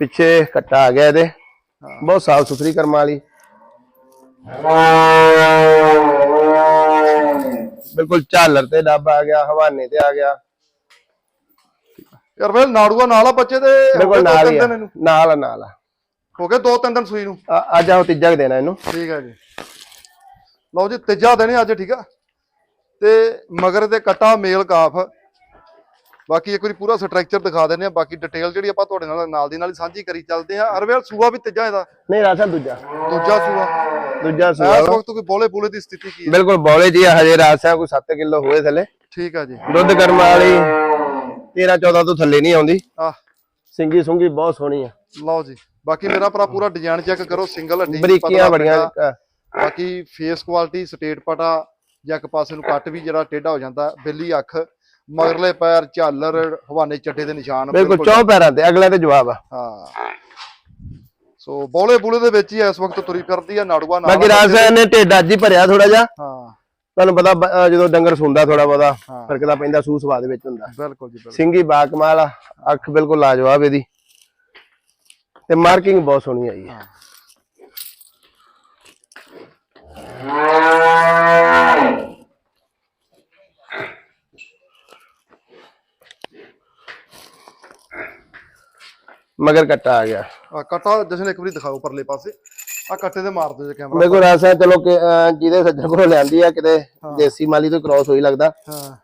ਪਿੱਛੇ ਕੱਟਾ ਆ ਗਿਆ ਇਹਦੇ। ਬਹੁਤ ਸਾਫ਼ ਸੁਥਰੀ ਕਰਮ ਵਾਲੀ। ਬਿਲਕੁਲ ਝਾਲਰ ਤੇ ਡੱਬ ਆ ਗਿਆ ਹਵਾਨੇ ਤੇ ਆ ਗਿਆ। ਯਾਰ ਵੇਲ ਨਾੜੂਆ ਨਾਲ ਆ ਬੱਚੇ ਹੋ ਬਿਲਕੁਲ ਨਾਲ ਹੀ ਆ। ਨਾਲ ਆ, ਨਾਲ ਆ। ਹੋ ਗਏ ਦੋ ਤਿੰਨ ਦਿਨ ਸੂਈ ਨੂੰ? ਆ- ਅੱਜ ਆਹ ਤੀਜਾ ਕੁ ਦੇਣਾ ਇਹਨੂੰ। ਠੀਕ ਹੈ ਜੀ। ਲਓ ਜੀ ਤੀਜਾ ਦਿਨ ਹੈ ਅੱਜ ਠੀਕ ਆ। ਤੇ ਮਗਰ ਦੇ ਕਟਾ ਮੇਲ ਕਾਫ। ਬਾਕੀ ਇੱਕ ਵਾਰੀ ਪੂਰਾ ਸਟਰਕਚਰ ਦਿਖਾ ਦਿੰਦੇ ਆ ਬਾਕੀ ਡਿਟੇਲ ਜਿਹੜੀ ਆਪਾਂ ਤੁਹਾਡੇ ਨਾਲ ਨਾਲ ਦੀ ਨਾਲ ਹੀ ਸਾਂਝੀ ਕਰੀ ਚੱਲਦੇ ਆ ਹਰਵੇਲ ਸੂਆ ਵੀ ਤੀਜਾ ਇਹਦਾ? ਨਹੀਂ ਰਾਸਾ ਦੂਜਾ। ਦੂਜਾ ਸੂਆ? ਦੂਜਾ ਇਸ ਸੂਆ। ਵਾ। ਵਕਤ ਕੋਈ ਬੋਲੇ ਬੋਲੇ ਦੀ ਸਥਿਤੀ ਕੀ ਹੈ? ਬਿਲਕੁਲ ਬੌਲੇ ਜੀ ਹਜੇ ਰਾਸਾ ਕੋਈ 7 ਕਿਲੋ ਹੋਏ ਥੱਲੇ। ਠੀਕ ਆ ਜੀ। ਦੁੱਧ ਕਰਮ ਵਾਲੀ 13 14 ਤੋਂ ਥੱਲੇ ਨਹੀਂ ਆਉਂਦੀ। ਆ ਸਿੰਗੀ ਸੁੰਗੀ ਬਹੁਤ ਸੋਹਣੀ ਆ। ਲਓ ਜੀ ਬਾਕੀ ਮੇਰਾ ਭਰਾ ਪੂਰਾ ਡਿਜ਼ਾਈਨ ਚੈੱਕ ਕਰੋ ਸਿੰਗਲ ਹੱਡੀ ਬਰੀਕੀਆਂ ਬੜੀਆਂ। ਬਾਕੀ ਫੇਸ ਕੁਆਲਿਟੀ ਸਟੇਟ ਪਟਾ ਜਾਂ ਇੱਕ ਪਾਸੇ ਨੂੰ ਕੱਟ ਵੀ ਜਿਹੜਾ ਟੇਢਾ ਹੋ ਜਾਂਦਾ ਬਿੱਲੀ ਅੱਖ। ਮਗਰਲੇ ਪੈਰ ਝਾਲਰ ਹਵਾਨੇ ਚੱਟੇ ਦੇ ਨਿਸ਼ਾਨ ਬਿਲਕੁਲ ਚੌ ਪੈਰਾਂ ਤੇ ਅਗਲਾ ਤੇ ਜਵਾਬ ਆ। ਹਾਂ। ਸੋ ਬੋਲੇ ਬੁਲੇ ਦੇ ਵਿੱਚ ਹੀ ਇਸ ਵਕਤ ਤੁਰੀ ਫਿਰਦੀ ਆ ਨਾੜੂਆ ਨਾਲ ਬਾਕੀ ਰਾਸਾ ਨੇ ਢਿੱਡ ਅੱਜ ਹੀ ਭਰਿਆ ਥੋੜਾ ਜਿਹਾ। ਹਾਂ। ਤੁਹਾਨੂੰ ਪਤਾ ਜਦੋਂ ਡੰਗਰ ਸੁੰਦਾ ਥੋੜਾ ਬਹੁਤਾ। ਫ਼ਰਕ ਤਾਂ ਪੈਂਦਾ ਸੂਹ ਸਵਾਦ ਵਿੱਚ ਹੁੰਦਾ। ਬਿਲਕੁਲ ਜੀ ਬਿਲਕੁਲ। ਸਿੰਗੀ ਬਾ ਕਮਾਲ ਆ ਅੱਖ ਬਿਲਕੁਲ ਲਾਜਵਾਬ ਇਹਦੀ। ਤੇ ਮਾਰਕਿੰਗ ਬਹੁਤ ਸੋਹਣੀ ਆਈ ਹੈ। ਮਗਰ ਕੱਟਾ ਆ ਗਿਆ। ਆ ਕਟਾ ਜਸ਼ਨ ਇੱਕ ਵਾਰੀ ਦਿਖਾਓ ਪਰਲੇ ਪਾਸੇ। ਆ ਕੱਟੇ ਤੇ ਮਾਰ ਦਿਓ ਜੇ ਕੈਮਰਾ ਮੇਰੇ ਕੋਲ ਰਾਸਾ ਚਲੋ ਕਿ ਅਹ, ਜਿਹਦੇ ਸੱਜਣ ਕੋਲ ਲਿਆਂਦੀ ਆ ਕਿਤੇ ਦੇਸੀ ਮਾਲੀ ਤੋਂ ਕ੍ਰਾਸ ਹੋਈ ਲੱਗਦਾ। ਹਾਂ।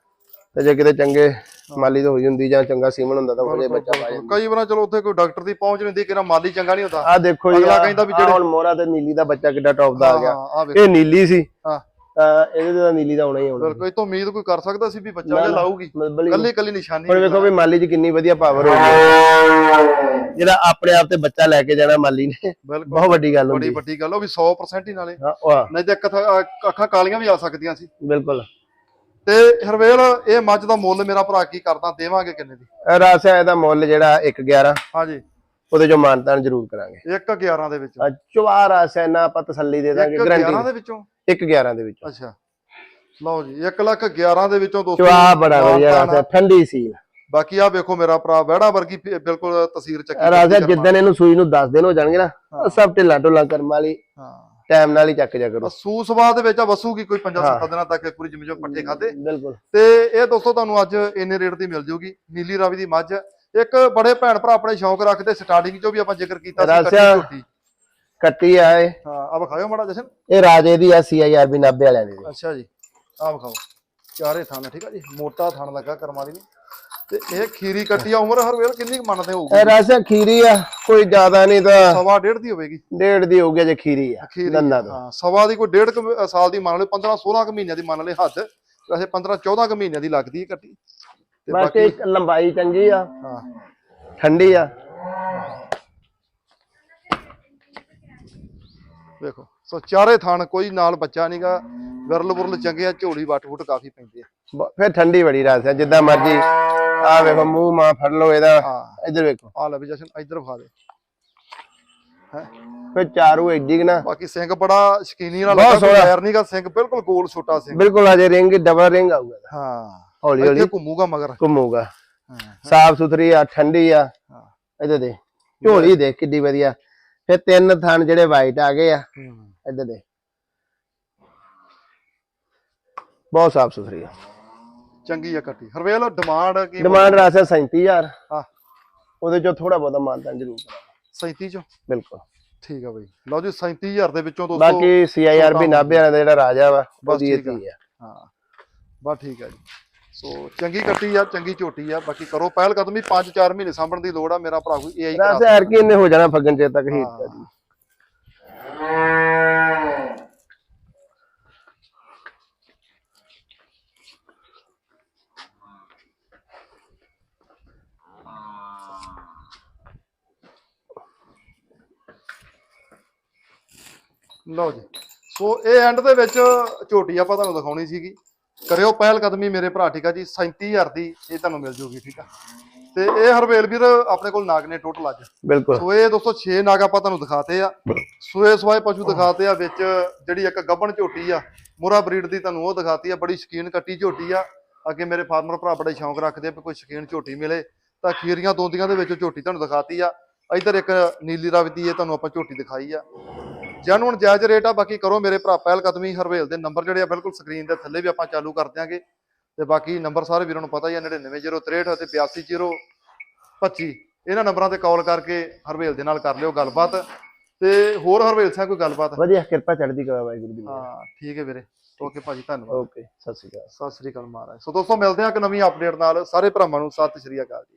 ਤੇ ਜੇ ਕਿਤੇ ਚੰਗੇ ਮਾਲੀ ਤੋਂ ਹੋਈ ਹੁੰਦੀ ਜਾਂ ਚੰਗਾ ਸੀਮਨ ਹੁੰਦਾ ਤਾਂ ਉਹਦੇ ਬੱਚਾ ਪਾ ਜਾਂਦਾ ਕਈ ਵਾਰ ਚਲੋ ਉੱਥੇ ਕੋਈ ਡਾਕਟਰ ਦੀ ਪਹੁੰਚ ਨਹੀਂ ਹੁੰਦੀ ਕਿ ਨਾ ਮਾਲੀ ਚੰਗਾ ਨਹੀਂ ਹੁੰਦਾ। ਆ ਦੇਖੋ ਜੀ ਅਗਲਾ ਕਹਿੰਦਾ ਵੀ ਜਿਹੜੇ- ਹੁਣ ਮੋਹਰਾ ਤੇ ਨੀਲੀ ਦਾ ਬੱਚਾ ਕਿੱਡਾ ਟੌਪ ਦਾ ਆ ਗਿਆ। ਹਾਂ ਆ ਵੇਖੋ। ਇਹ ਨੀਲੀ ਸੀ। ਹਾਂ। ਤਾਂ ਇਹਦੇ ਤਾਂ ਨੀਲੀ ਦਾ ਹੋਣਾ ਹੀ ਹੋਣਾ ਬਿਲਕੁਲ ਇਹ ਤੋਂ ਉਮੀਦ ਕੋਈ ਕਰ ਸਕਦਾ ਸੀ ਵੀ ਬੱਚਾ ਜੇ ਲਾਊਗੀ? ਕੱਲੀ ਕੱਲੀ ਨਿਸ਼ਾਨੀ ਹੁਣ ਵੇਖੋ ਵੀ ਮਾਲੀ 'ਚ ਕਿੰਨੀ ਵਧੀਆ ਪਾਵਰ ਹੋ ਗਈ। ਜਿਹੜਾ ਆਪਣੇ ਆਪ ਤੇ ਬੱਚਾ ਲੈ ਕੇ ਜਾਣਾ ਮਾਲੀ ਨੇ ਬਹੁਤ ਵੱਡੀ ਗੱਲ ਬੜੀ ਹੁੰਦੀ ਵੱਡੀ ਗੱਲ ਉਹ ਵੀ 100% ਹੀ ਨਾਲੇ। ਹਾਂ ਨਹੀਂ ਤੇ ਅੱਖਾਂ ਕਾਲੀਆਂ ਵੀ ਆ ਸਕਦੀਆਂ ਸੀ। ਬਿਲਕੁਲ। ਤੇ ਹਰਵੇਲ ਇਹ ਮੱਝ ਦਾ ਮੁੱਲ ਮੇਰਾ ਭਰਾ ਕੀ ਕਰਦਾ? ਦੇਵਾਂਗੇ ਕਿੰਨੇ ਦੀ? ਰਾਸਾ ਇਹਦਾ ਮੁੱਲ ਜਿਹੜਾ 111 ਹਾਂਜੀ। ਉਹਦੇ ਜੋ ਮਾਨਤਾਨ ਜ਼ਰੂਰ ਕਰਾਂਗੇ। 1 11 ਦੇ ਵਿੱਚੋਂ। ਚਵਾਰ ਇਹਨਾਂ ਆਪਾਂ ਤਸੱਲੀ ਦੇ ਦਾਂਗੇ 1 11 ਗਰੰਟੀ ਦੇ ਵਿੱਚੋਂ? 111 ਦੇ ਵਿੱਚ। ਅੱਛਾ। ਲਓ ਜੀ 1 ਲੱਖ 11 ਦੇ ਵਿੱਚੋਂ ਦੋਸਤੋ ਚਵਾ ਬੜਾ ਵਧੀਆ ਰਾਸਾ ਠੰਡੀ ਸੀ। ਬਾਕੀ ਆ ਵੇਖੋ ਮੇਰਾ ਭਰਾ ਵਹਿੜਾ ਵਰਗੀ ਬਿਲਕੁਲ ਤਸਵੀਰ ਚੱਕੀ ਰਾਜਾ ਜਿੱਦਣ ਇਹਨੂੰ ਸੂਈ ਨੂੰ 10 ਦਿਨ ਹੋ ਜਾਣਗੇ ਨਾ ਸਭ ਢਿੱਲਾ ਢੁੱਲਾ ਕਰਮ ਵਾਲੀ ਹਾਂ। ਟਾਈਮ ਨਾਲ ਹੀ ਚੱਕ ਜਾ ਕਰੋ। ਸੂਸਵਾ ਦੇ ਵਿੱਚ ਆ ਵਸੂਗੀ ਕੋਈ 5-7 ਦਿਨਾਂ ਤੱਕ ਪੂਰੀ ਜਿਵੇਂ ਜੋ ਪੱਠੇ ਖਾਦੇ ਬਿਲਕੁਲ। ਤੇ ਇਹ ਦੋਸਤੋ ਤੁਹਾਨੂੰ ਅੱਜ ਇੰਨੇ ਰੇਟ ਦੀ ਮਿਲ ਜੂਗੀ ਨੀਲੀ ਰਾਵੀ ਦੀ ਮੱਝ। ਇੱਕ ਬੜੇ ਭੈਣ ਭਰਾ ਆਪਣੇ ਸ਼ੌਂਕ ਰੱਖਦੇ ਸਟਾਰਟਿੰਗ ਚੋਂ ਵੀ ਆਪਾਂ ਜ਼ਿਕਰ ਕੀਤਾ ਸੀ ਕੱਟੀ। ਝੋਟੀ। ਕੱਟੀ ਆ ਇਹ। ਹਾਂ ਆ ਵਿਖਾਇਓ ਮਾੜਾ ਜਸ਼ਨ। ਇਹ ਰਾਜੇ ਦੀ ਆ ਸੀਆਈਆਰਬੀ 90 ਵਾਲਿਆਂ ਦੀ। ਅੱਛਾ ਜੀ ਆ ਵਿਖਾਓ। ਚਾਰੇ ਥਣ ਠੀਕ ਆ ਜੀ। ਮੋਟਾ ਥਣ ਲੱਗਾ ਕਰਮਾਂ ਦੀ। ਤੇ ਇਹ ਖੀਰੀ ਕੱਟੀ ਆ ਉਮਰ ਹਰ ਵੇਲ ਕਿੰਨੀ ਮੰਨਦੇ ਹੋਊਗੀ? ਇਹ ਰਾਜਾ ਖੀਰੀ ਆ ਕੋਈ ਜ਼ਿਆਦਾ ਨਹੀਂ ਤਾਂ ਸਵਾ ਡੇਢ ਦੀ ਹੋਵੇਗੀ। ਡੇਢ ਦੀ ਹੋ ਗਿਆ ਜੇ ਖੀਰੀ ਆ ਦੰਦਾਂ ਤੋਂ। ਹਾਂ ਸਵਾ ਦੀ ਕੋਈ ਡੇਢ ਸਾਲ ਦੀ ਮੰਨ ਲਓ 15 16 ਕੁ ਮਹੀਨਿਆਂ ਦੀ ਮੰਨ ਲਏ ਹੱਦ। ਵੈਸੇ 15 14 ਕੁ ਮਹੀਨਿਆਂ ਦੀ ਲੱਗਦੀ ਹੈ ਕੱਟੀ। ਤੇ ਬਾਕੀ ਲੰਬਾਈ ਚੰਗੀ ਆ ਹਾਂ। ਠੰਡੀ ਆ। ਵੇਖੋ ਸੋ ਚਾਰੇ ਥਣ ਕੋਈ ਨਾਲ ਬੱਚਾ ਨਹੀਂਗਾ ਵਿਰਲ ਬੁਰਲ ਚੰਗੇ ਆ ਝੋਲੀ ਵੱਟ ਫੁੱਟ ਕਾਫੀ ਪੈਂਦੀ ਆ। ਫਿਰ ਠੰਡੀ ਬੜੀ ਰਾਜਾ ਜਿੱਦਾਂ ਮਰਜ਼ੀ। ਆ ਵੇਖੋ ਮੂੰਹ ਮਾਂ ਫੜ ਲਓ ਇਹਦਾ। ਹਾਂ। ਇੱਧਰ ਵੇਖੋ। ਆ ਲੈ ਵੀ ਜਸ਼ਨ ਇੱਧਰ ਵਿਖਾ ਦੇ। ਹੈ? ਫਿਰ ਚਾਰੂ ਐਡੀ ਨਾ। ਬਾਕੀ ਸਿੰਘ ਬੜਾ ਸ਼ਕੀਨੀ ਨਾਲ ਬਹੁਤ ਲੱਗਾ ਕੋਈ ਸੋਹਣਾ। ਪੈਰ ਨਹੀਂਗਾ ਸਿੰਘ ਬਿਲਕੁਲ ਗੋਲ ਛੋਟਾ ਸਿੰਘ। ਬਿਲਕੁਲ ਅਜੇ ਰਿੰਗ ਡਬਲ ਰਿੰਗ ਆਊਗਾ। ਇਹਦਾ। ਹਾਂ। ਹੌਲੀ ਹੌਲੀ। ਘੁੰਮੂਗਾ ਮਗਰ। ਘੁੰਮੂਗਾ। ਹਾਂ ਸਾਫ਼ ਸੁਥਰੀ ਆ ਠੰਡੀ ਆ। ਹਾਂ। ਇੱਧਰ ਦੇ ਝੋਲੀ ਦੇਖ ਕਿੱਡੀ ਵਧੀਆ। ਫਿਰ ਤਿੰਨ ਥਣ ਜਿਹੜੇ ਵਾਈਟ ਆ ਗਏ ਆ। ਹੂੰ। ਇੱਧਰ ਦੇ ਬਹੁਤ ਸਾਫ਼ ਸੁਥਰੀ ਆ। ਚੰਗੀ ਆ ਕੱਟੀ। ਹਰਵੇਲ ਡਿਮਾਂਡ ਕੀ ਡਿਮਾਂਡ ਰਾਸਾ 37000 ਹਾਂ। ਉਹਦੇ ਚੋਂ ਥੋੜਾ ਬਹੁਤਾ ਮਾਨਤਾ ਜ਼ਰੂਰ। ਕਰਾਂਗੇ 37 ਚੋਂ? ਬਿਲਕੁਲ। ਠੀਕ ਆ ਬਈ। ਲਓ ਜੀ 37000 ਦੇ ਵਿੱਚੋਂ ਦੋਸਤੋ ਬਾਕੀ ਸੀਆਈਆਰਬੀ 90 ਵਾਲਾ ਦਾ ਜਿਹੜਾ ਰਾਜਾ ਵਾ ਆ। ਇੱਥੇ ਆ। ਹਾਂ। ਬਸ ਠੀਕ ਆ ਜੀ। ਸੋ ਚੰਗੀ ਕੱਟੀ ਆ ਚੰਗੀ ਝੋਟੀ ਆ ਬਾਕੀ ਕਰੋ ਪਹਿਲ ਕਦਮੀ 5-4 ਮਹੀਨੇ ਸਾਂਭਣ ਦੀ ਲੋੜ ਆ ਮੇਰਾ ਭਰਾ ਕੋਈ ਹੀ ਕਰਾ ਰਾਸਾ ਹਰ ਕੀ ਇਹਨੇ ਹੋ ਜਾਣਾ ਫੱਗਣ ਚੇ ਤੱਕ ਹੀਟ ਕਰੀ ਲਓ ਜੀ। ਸੋ ਇਹ ਐਂਡ ਦੇ ਵਿੱਚ ਝੋਟੀ ਆਪਾਂ ਤੁਹਾਨੂੰ ਦਿਖਾਉਣੀ ਸੀਗੀ। ਕਰਿਓ ਪਹਿਲ ਕਦਮੀ ਮੇਰੇ ਭਰਾ ਠੀਕ ਆ ਜੀ? 37000 ਦੀ ਇਹ ਤੁਹਾਨੂੰ ਮਿਲ ਜੂਗੀ ਠੀਕ ਆ? ਤੇ ਇਹ ਹਰਵੇਲ ਵੀਰ ਆਪਣੇ ਕੋਲ ਨਾਗ ਨੇ ਟੋਟਲ ਅੱਜ। ਬਿਲਕੁਲ। ਸੋ ਇਹ ਦੋਸਤੋ 6 ਨਾਗ ਆਪਾਂ ਤੁਹਾਨੂੰ ਦਿਖਾਤੇ ਆ। ਸੋਏ ਸਵਾਏ ਪਸ਼ੂ ਦਿਖਾਤੇ ਆ ਵਿੱਚ ਜਿਹੜੀ ਇੱਕ ਗੱਬਣ ਝੋਟੀ ਆ ਮੁਰਾ ਬਰੀਡ ਦੀ ਤੁਹਾਨੂੰ ਉਹ ਦਿਖਾਤੀ ਆ ਬੜੀ ਸ਼ਕੀਨ ਕੱਟੀ ਝੋਟੀ ਆ। ਅੱਗੇ ਮੇਰੇ ਫਾਰਮਰ ਭਰਾ ਬੜੇ ਸ਼ੌਂਕ ਰੱਖਦੇ ਆ ਵੀ ਕੋਈ ਸ਼ਕੀਨ ਝੋਟੀ ਮਿਲੇ ਤਾਂ ਖੀਰੀਆਂ ਦੋਂਦੀਆਂ ਦੇ ਵਿੱਚ ਝੋਟੀ ਤੁਹਾਨੂੰ ਦਿਖਾਤੀ ਆ। ਇੱਧਰ ਇੱਕ ਨੀਲੀ ਰਾਵੀ ਦੀ ਇਹ ਤੁਹਾਨੂੰ ਆਪਾਂ ਝੋਟੀ ਦਿਖਾਈ ਆ। ਜੈਨੂਨ ਜਾਇਜ਼ ਰੇਟ ਆ ਬਾਕੀ ਕਰੋ ਮੇਰੇ ਭਰਾ ਪਹਿਲ ਕਦਮੀ ਹਰਵੇਲ ਦੇ ਨੰਬਰ ਜਿਹੜੇ ਆ ਬਿਲਕੁਲ ਸਕਰੀਨ ਦੇ ਥੱਲੇ ਵੀ ਆਪਾਂ ਚਾਲੂ ਕਰ ਦਿਆਂਗੇ ਤੇ ਬਾਕੀ ਨੰਬਰ ਸਾਰੇ ਵੀਰਾਂ ਨੂੰ ਪਤਾ ਹੀ ਆ 99063 ਅਤੇ 8205 ਇਹਨਾਂ ਨੰਬਰਾਂ ਤੇ ਕਾਲ ਕਰਕੇ ਹਰਵੇਲ ਦੇ ਨਾਲ ਕਰ ਲਿਓ ਗੱਲਬਾਤ। ਤੇ ਹੋਰ ਹਰਵੇਲ ਸਿੰਘ ਕੋਈ ਗੱਲਬਾਤ? ਵਧੀਆ ਕਿਰਪਾ ਚੜ੍ਹਦੀ ਕਲਾ ਵਾਹਿਗੁਰੂ ਦੀ ਹਾਂ ਠੀਕ ਹੈ ਵੀਰੇ। ਓਕੇ ਭਾਜੀ ਧੰਨਵਾਦ। ਓਕੇ ਸਤਿ ਸ਼੍ਰੀ ਅਕਾਲ। ਸਤਿ ਸ੍ਰੀ ਅਕਾਲ ਮਹਾਰਾਜ। ਸੋ ਦੋਸਤੋ ਮਿਲਦੇ ਹਾਂ ਇੱਕ ਨਵੀਂ ਅਪਡੇਟ ਨਾਲ। ਸਾਰੇ ਭਰਾਵਾਂ ਨੂੰ ਸਤਿ ਸ਼੍ਰੀ ਅਕਾਲ ਜੀ।